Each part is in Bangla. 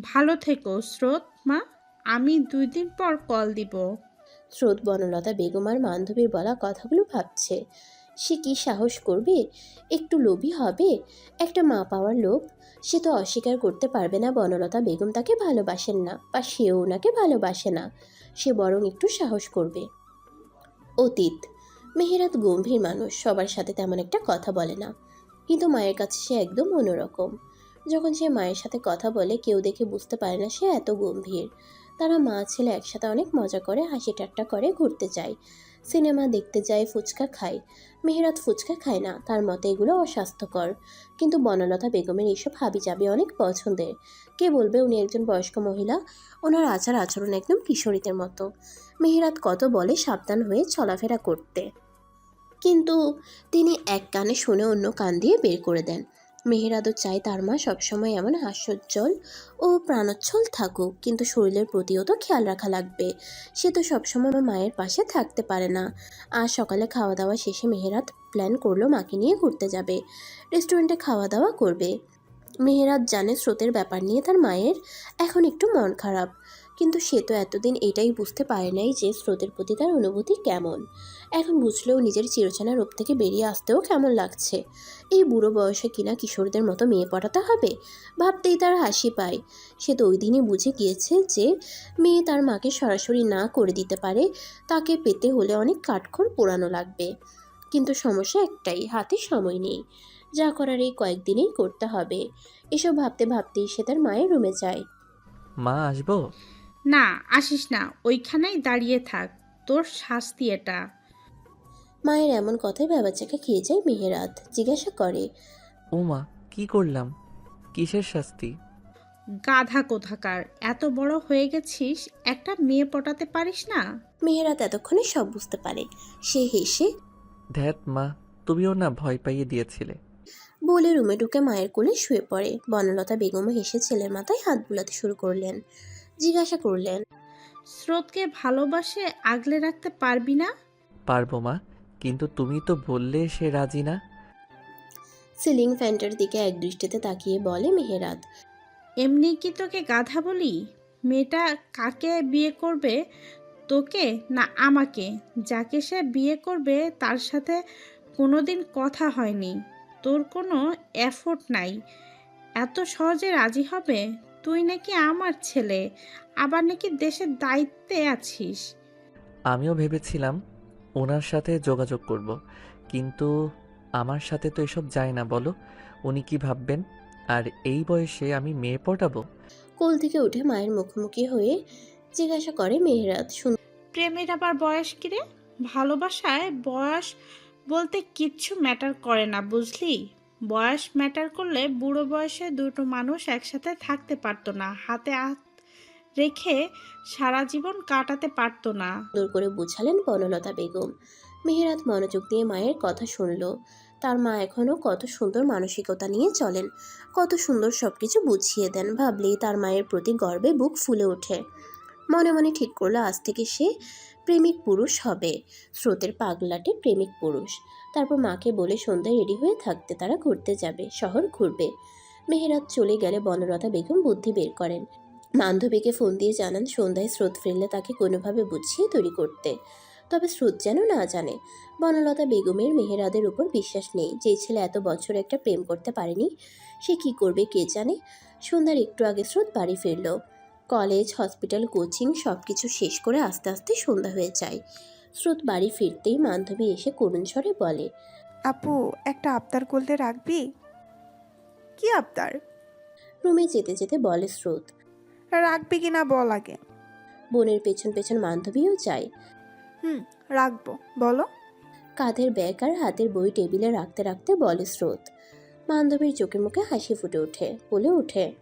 ভালো থেকো, স্রোত, মা। আমি দুই দিন পর কল দিব। স্রোত বনলতা বেগম আর বান্ধবীর বলা কথাগুলো ভাবছে। সে কি সাহস করবে? একটু লোভী হবে? একটা মা পাওয়ার লোভ? সে তো অস্বীকার করতে পারবে না বনলতা বেগম তাকে ভালোবাসেন না, বা সেও ওনাকে ভালোবাসে না। সে বরং একটু সাহস করবে। অতীত। মেহেরাত গম্ভীর মানুষ, সবার সাথে তেমন একটা কথা বলে না। কিন্তু মায়ের কাছে সে একদম অন্যরকম। যখন সে মায়ের সাথে কথা বলে, কেউ দেখে বুঝতে পারে না সে এত গম্ভীর। তারা মা ছেলে একসাথে অনেক মজা করে, হাসি ঠাট্টা করে, ঘুরতে যায়। সিনেমা দেখতে যায়, ফুচকা খায়। মেহেরাত ফুচকা খায় না, তার মতে এগুলো অস্বাস্থ্যকর। কিন্তু বনলতা বেগমের এইসব হাবি যাবে অনেক পছন্দের। কে বলবে, উনি একজন বয়স্ক মহিলা, ওনার আচার আচরণ একদম কিশোরীদের মতো। মেহেরাত কত বলে, সাবধান হয়ে চলাফেরা করতে। কিন্তু তিনি এক কানে শুনে অন্য কান দিয়ে বের করে দেন। মেহেরাদও চায় তার মা সবসময় এমন হাস্যোজ্জ্বল ও প্রাণোচ্ছল থাকুক, কিন্তু শরীরের প্রতিও তো খেয়াল রাখা লাগবে। সে তো সবসময় মায়ের পাশে থাকতে পারে না। আজ সকালে খাওয়া দাওয়া শেষে মেহেরাত প্ল্যান করল মাকে নিয়ে ঘুরতে যাবে। রেস্টুরেন্টে খাওয়া দাওয়া করবে। মেহেরাত জানে স্রোতের ব্যাপার নিয়ে তার মায়ের এখন একটু মন খারাপ। কিন্তু সে তো এতদিন এটাই বুঝতে পারে নাই যে স্রোতের প্রতি তার অনুভূতি কেমন। এখন বুঝলেও নিজের চিরচেনা রূপ থেকে বেরিয়ে আসতেও কেমন লাগছে। এই বুড়ো বয়সে কিনা কিশোরদের মতো মেয়ে পটাতে হবে? ভাবতেই তার হাসি পায়। সে তো ওই দিনই বুঝে গিয়েছে যে মেয়ে তার মাকে সরাসরি না করে দিতে পারে, তাকে পেতে হলে অনেক কাঠখড় পোড়ানো লাগবে। কিন্তু সমস্যা একটাই, হাতে সময় নেই। যা করার এই কয়েকদিনেই করতে হবে। এসব ভাবতে ভাবতেই সে তার মায়ের রুমে যায়। মা, আসব? না আসিস না ওইখানেই দাঁড়িয়ে থাক তোর শাস্তি এটা। মায়ের এমন কথায় ব্যাবাচাকে খেয়ে যায় মেহেরাত জিজ্ঞাসা করে ও মা কি করলাম? কিসের শাস্তি? গাধা কোথাকার এত বড় হয়ে গেছিস একটা মেয়ে পটাতে পারিস না? মেহেরাত এতক্ষণে সব বুঝতে পারে সে হেসে ধ্যাত মা তুমিও না ভয় পাইয়ে দিয়েছিলে। বলে রুমে ঢুকে মায়ের কোলে শুয়ে পড়ে বনলতা বেগমও হেসে ছেলের মাথায় হাত বুলাতে শুরু করলেন। জিজ্ঞাসা করলেন স্রোতকে ভালোবাসে আগলে রাখতে পারবি না? পারব মা কিন্তু তুমি তো বললে সে রাজি না। সিলিং ফ্যানটার দিকে এক দৃষ্টিতে তাকিয়ে বলে মেহেরাত এমনি কি তোকে গাধা বলি? মেয়েটা কাকে বিয়ে করবে? তোকে না আমাকে? যাকে সে বিয়ে করবে তার সাথে কোনোদিন কথা হয়নি। তোর কোনো এফোর্ট নাই। এত সহজে রাজি হবে? তুই নাকি আমার ছেলে আবার নাকি দেশের দায়িত্বে আছিস? আমিও ভেবেছিলাম ওনার সাথে যোগাযোগ করব। কিন্তু আমার সাথে তো এসব যায় না বলো। উনি কি ভাববেন? আর এই বয়সে আমি মেয়ে পটাবো? কোল থেকে উঠে মায়ের মুখোমুখি হয়ে জিজ্ঞাসা করে মেহেরাত শুন প্রেমের আবার বয়স কিরে ভালোবাসায় বয়স বলতে কিচ্ছু ম্যাটার করে না বুঝলি? বয়স ম্যাটার করলে বুড়ো বয়সে দুটো মানুষ একসাথে থাকতে পারতো না, হাতে হাত রেখে সারা জীবন কাটাতে পারতো না। সুন্দর করে বুঝালেন বনলতা বেগম। মেহেরাত মনোযোগ দিয়ে মায়ের কথা শুনল। তার মা এখনও কত সুন্দর মানসিকতা নিয়ে চলেন, কত সুন্দর সব কিছু বুঝিয়ে দেন ভাবলেই তার মায়ের প্রতি গর্বে বুক ফুলে ওঠে। মনে মনে ঠিক করল, আজ থেকে সে প্রেমিক পুরুষ হবে। স্রোতের পাগলাটে প্রেমিক পুরুষ। তারপর মাকে বলে সন্ধ্যায় রেডি হয়ে থাকতে তারা ঘুরতে যাবে, শহর ঘুরবে। মেহেরাত চলে গেলে বনলতা বেগম বুদ্ধি বের করেন। বান্ধবীকে ফোন দিয়ে জানান সন্ধ্যায় স্রোত ফিরলে তাকে কোনোভাবে বুঝিয়ে তৈরি করতে। তবে স্রোত যেন না জানে, বনলতা বেগমের মেহেরাদের উপর বিশ্বাস নেই। যে ছেলে এত বছর একটা প্রেম করতে পারেনি, সে কি করবে কে জানে? সন্ধ্যার একটু আগে স্রোত বাড়ি ফিরল। কলেজ হসপিটাল কোচিং সব কিছু শেষ করে আস্তে আস্তে সন্ধ্যা হয়ে যায়। স্রোত বাড়ি ফিরতেই বান্ধবী এসে করুণ স্বরে বলে আপু একটা আবদার করলে রাখবি? কি আবদার? রুমে যেতে যেতে বলে স্রোত রাখবি কি না বল আগে। বোনের পেছন পেছন বান্ধবীও যায়। হুম রাখব বলো। কাঁধের ব্যাগ আর হাতের বই টেবিলে রাখতে রাখতে বলে স্রোত বান্ধবীর চোখে মুখে হাসি ফুটে ওঠে বলে ওঠে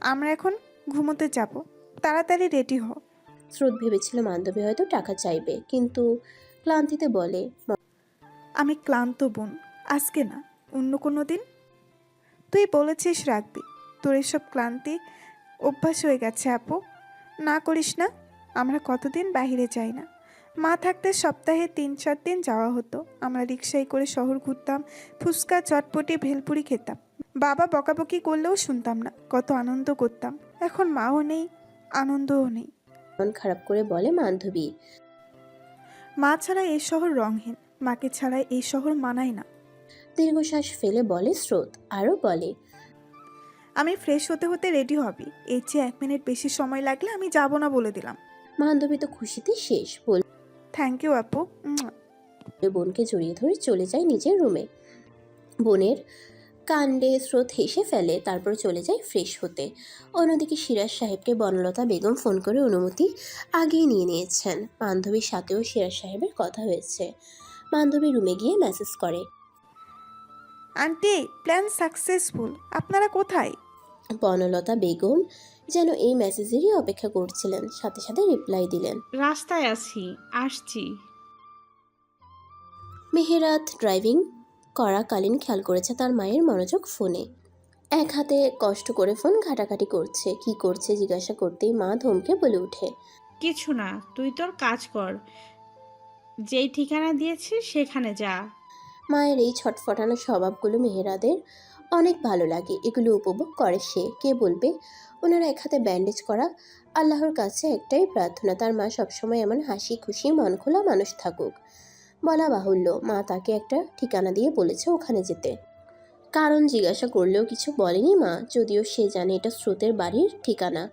আমরা এখন ঘুমোতে যাব। তাড়াতাড়ি রেডি হ। স্রোত ভেবেছিল বান্ধবী হয়তো টাকা চাইবে কিন্তু ক্লান্তিতে বলে আমি ক্লান্ত বোন আজকে না অন্য কোনো দিন? তুই বলেছিস রাখবি তোর এসব ক্লান্তি অভ্যাস হয়ে গেছে আপু। না করিস না আমরা কতদিন বাইরে যাই না। মা থাকতে সপ্তাহে তিন চার দিন যাওয়া হতো। আমরা রিক্সায় করে শহর ঘুরতাম ফুচকা চটপটি ভেলপুরি খেতাম। বাবা বকাবকি করলেও শুনতাম না কত আনন্দ করতাম। এখন মাও নেই আনন্দও নেই। মন খারাপ করে বলে বান্ধবী। মা ছাড়া এই শহর রংহীন মাকে ছাড়া এই শহর মানায় না। দীর্ঘশ্বাস ফেলে বলে স্রোত আরও বলে আমি ফ্রেশ হতে হতে রেডি হবি এর চেয়ে এক মিনিট বেশি সময় লাগলে আমি যাব না বলে দিলাম। বান্ধবী তো খুশিতে শেষ বল থ্যাংক ইউ আপু। বোনকে জড়িয়ে ধরে চলে যায় নিজের রুমে বোনের কাণ্ডে স্রোত হেসে ফেলে তারপর চলে যায় ফ্রেশ হতে। অন্যদিকে সিরাজ সাহেবকে বনলতা বেগম ফোন করে অনুমতি আগেই নিয়ে নিয়েছেন। বান্ধবীর সাথেও সিরাজ সাহেবের কথা হয়েছে। বান্ধবী রুমে গিয়ে মেসেজ করে। আন্টি প্ল্যান সাকসেসফুল আপনারা কোথায়? বনলতা বেগম যেন এই মেসেজেরই অপেক্ষা করছিলেন সাথে সাথে রিপ্লাই দিলেন। রাস্তায় আছি আসছি। মেহেরাত ড্রাইভিং করাকালীন খেয়াল করেছে তার মায়ের মনোযোগ ফোনে। এক হাতে কষ্ট করে ফোন ঘাটাঘাটি করছে। কি করছে জিজ্ঞাসা করতেই মা ধমকে বলে ওঠে কিছু না তুই তোর কাজ কর। যেই ঠিকানা দিয়েছি সেখানে যা। মায়ের এই ছটফটানো স্বভাবগুলো মেহেরাদের অনেক ভালো লাগে। এগুলো উপভোগ করে সে। কে বলবে? ওনারা এক হাতে ব্যান্ডেজ করা আল্লাহর কাছে একটাই প্রার্থনা। তার মা সবসময় এমন হাসি খুশি মন খোলা মানুষ থাকুক। বলা বাহুল্য। মা তাকে একটা ঠিকানা দিয়ে বলেছে ওখানে যেতে। কারণ জিজ্ঞাসা করলেও কিছু বলেনি মা, যদিও সে জানে এটা স্রোতের বাড়ির ঠিকানা।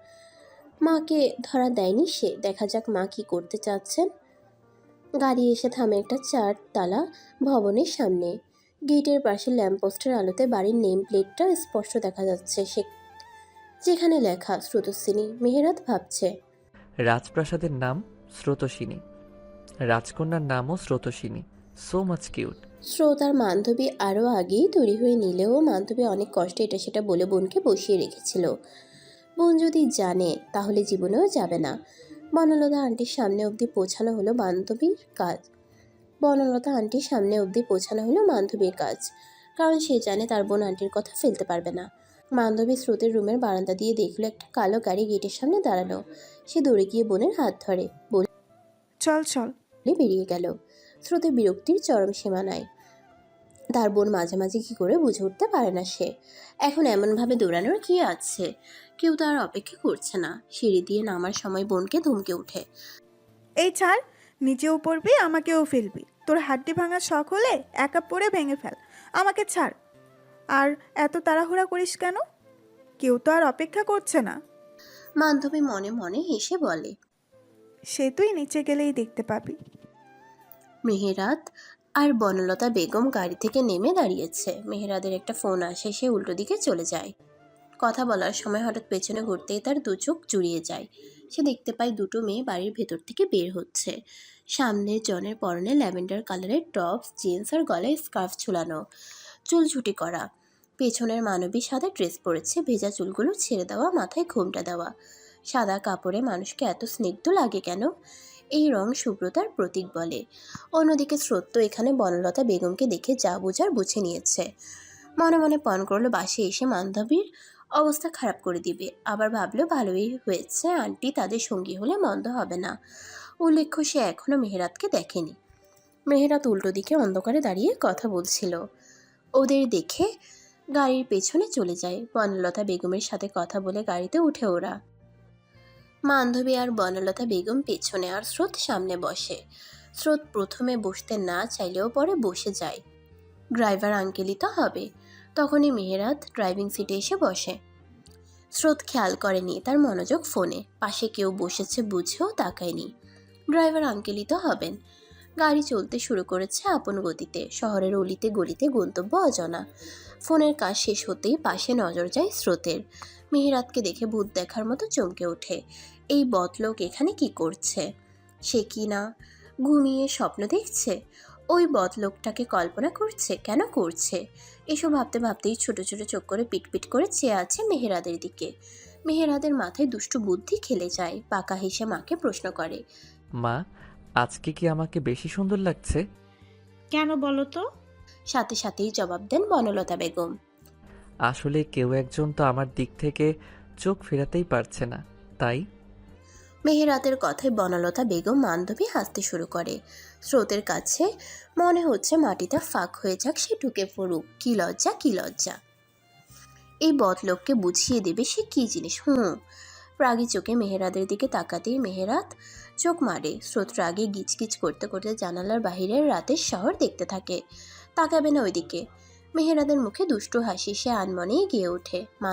মাকে ধরা দেয়নি সে। দেখা যাক মা কি করতে চাচ্ছেন। গাড়ি এসে থামে একটা চারতলা ভবনের সামনে। গেটের পাশে ল্যাম্পপোস্টের আলোতে বাড়ির নেম প্লেটটা স্পষ্ট দেখা যাচ্ছে সে, যেখানে লেখা, স্রোতস্বিনী মেহেরাত ভাবছে। রাজপ্রাসাদের নাম স্রোতসিনী রাজকন্যার নামও স্রোতসিনী। সো মাচ কিউট স্রোত আর বান্ধবী আরও আগেই তৈরি হয়ে নিলেও বান্ধবী অনেক কষ্টে এটা সেটা বলে বোনকে বসিয়ে রেখেছিল। বোন যদি জানে তাহলে জীবনেও যাবে না। বনলতা আন্টির সামনে অবধি পৌঁছানো হলো বান্ধবীর কাজ। বনলতা আন্টির সামনে অবধি পৌঁছানো হলো বান্ধবীর কাজ। কারণ সে জানে তার বোন আন্টির কথা ফেলতে পারবে না। বান্ধবী স্রোতের রুমের বারান্দা দিয়ে দেখল একটা কালো গাড়ি গেটের সামনে দাঁড়ানো। সে দৌড়ে গিয়ে বোনের হাত ধরে। বলে চল চল। বেরিয়ে গেল। স্রোতে বিরক্তির চরম সীমানায় তার বোন মাঝে মাঝে কী করে বুঝে উঠতে পারে না সে। এখন এমনভাবে দৌড়ানোর কি আছে? কেউ তো আর অপেক্ষা করছে না। সিঁড়ি দিয়ে নামার সময় বোনকে ধমকে ওঠে। এই ছাড় নিজেও পড়বি আমাকেও ফেলবি। তোর হাড্ডি ভাঙার শখ হলে একা পড়ে ভেঙে ফেল। আমাকে ছাড়। আর এত তাড়াহুড়া করিস কেন? কেউ তো আর অপেক্ষা করছে না। বান্ধবী মনে মনে হেসে বলে। সে তুই নিচে গেলেই দেখতে পাবি। মেহেরাত আর বনলতা বেগম গাড়ি থেকে নেমে দাঁড়িয়েছে। মেহেরাদের একটা ফোন আসে, সে উল্টো দিকে চলে যায়। কথা বলার সময় হঠাৎ পেছনে ঘুরতেই তার দু চোখ জুড়িয়ে যায়। সে দেখতে পায় দুটো মেয়ে বাড়ির ভেতর থেকে বের হচ্ছে। সামনে জনের পরনে ল্যাভেন্ডার কালারের টপস, জিন্স আর গলায় স্কার্ফ ঝুলানো, চুল ছুটি করা। পেছনের মানবী সাদা ড্রেস পরেছে, ভেজা চুলগুলো ছেড়ে দেওয়া, মাথায় ঘোমটা দেওয়া। সাদা কাপড়ে মানুষকে এত স্নিগ্ধ লাগে কেন? এই রং শুভ্রতার প্রতীক বলে। অন্যদিকে স্রোত এখানে বনলতা বেগমকে দেখে যা বোঝার বুঝে নিয়েছে। মনে মনে পণ করল, বাসে এসে বান্ধবীর অবস্থা খারাপ করে দিবে। আবার ভাবলো, ভালোই হয়েছে, আন্টি তাদের সঙ্গী হলে মন্দ হবে না। উল্লেখ্য, সে এখনও মেহেরাতকে দেখেনি। মেহেরাত উল্টো দিকে অন্ধকারে দাঁড়িয়ে কথা বলছিল। ওদের দেখে গাড়ির পেছনে চলে যায়। বনলতা বেগমের সাথে কথা বলে গাড়িতে উঠে ওরা। বান্ধবী আর বনলতা বেগম পেছনে আর স্রোত সামনে বসে। স্রোত প্রথমে বসতে না চাইলেও পরে বসে যায়। ড্রাইভার আঙ্কেলই তো হবে। তখনই মেহেরাত ড্রাইভিং সিটে এসে বসে। স্রোত খেয়াল করেনি তার মনোযোগ ফোনে। পাশে কেউ বসেছে বুঝেও তাকায়নি। ড্রাইভার আঙ্কেলই তো হবেন। গাড়ি চলতে শুরু করেছে আপন গতিতে। শহরের অলিতে গলিতে গন্তব্য অজানা। ফোনের কাজ শেষ হতেই পাশে নজর যায় স্রোতের। মেহেরাতকে দেখে ভূত দেখার মতো চমকে ওঠে। এই বদলোক এখানে কি করছে? সে কি না ঘুমিয়ে স্বপ্ন দেখছে? ওই বদলোকটাকে কল্পনা করছে? কেন করছে? এসব ভাবতে ভাবতেই ছোট ছোট চোখ করে পিটপিট করে চেয়ে আছে মেহেরাদের দিকে। মেহেরাদের মাথায় দুষ্টু বুদ্ধি খেলে যায় পাকা হেসে মাকে প্রশ্ন করে। মা আজকে কি আমাকে বেশি সুন্দর লাগছে? কেন বলো তো? সাথে সাথেই জবাব দেন বনলতা বেগম। আসলে কেউ একজন তো আমার দিক থেকে চোখ ফেরাতেই পারছে না, তাই? মেহেরাতের কথায় বনলতা বেগম বান্ধবী হাসতে শুরু করে। স্রোতের কাছে মনে হচ্ছে মাটিটা ফাঁক হয়ে যাক, সে ঢুকে পড়ুক। কি লজ্জা কি লজ্জা। এই বদলোককে বুঝিয়ে দেবে সে কী জিনিস। হুম রাগী চোখে মেহেরাদের দিকে তাকাতেই মেহেরাত চোখ মারে। স্রোত রাগে গিচগিচ করতে করতে জানালার বাহিরের রাতের শহর দেখতে থাকে। তাকাবে না ওইদিকে। মেহেরাদের মুখে দুষ্ট হাসি সে আনমনেই গিয়ে ওঠে।